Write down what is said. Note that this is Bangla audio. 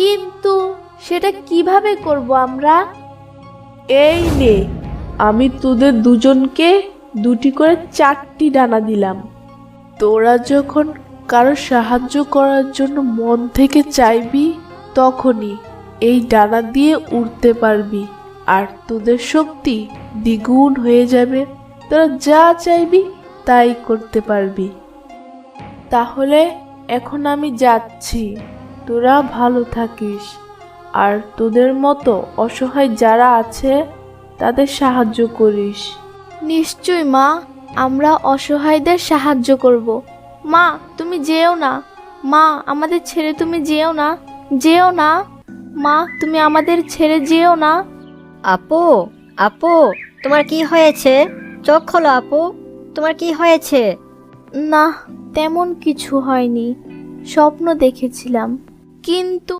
কিন্তু সেটা কীভাবে করব আমরা? এই নে, আমি তোদের দুজনকে দুটি করে চারটি ডানা দিলাম। তোরা যখন কারও সাহায্য করার জন্য মন থেকে চাইবি, তখনই এই ডানা দিয়ে উড়তে পারবি আর তোদের শক্তি দ্বিগুণ হয়ে যাবে। তোরা যা চাইবি তাই করতে পারবি। তাহলে এখন আমি যাচ্ছি। তোরা ভালো থাকিস। আর তোদের মতো অসহায় যারা আছে তাদের সাহায্য করিস। নিশ্চয় মা। আমরা অসহায়দের সাহায্য করব। মা তুমি যেও না। মা আমাদের ছেড়ে তুমি যেও না। যেও না। মা তুমি আমাদের ছেড়ে যেও না। আপু আপু তোমার কি হয়েছে? চোখ খোলো আপু। তোমার কি হয়েছে? না তেমন কিছু হয়নি। স্বপ্ন দেখেছিলাম। কিন্তু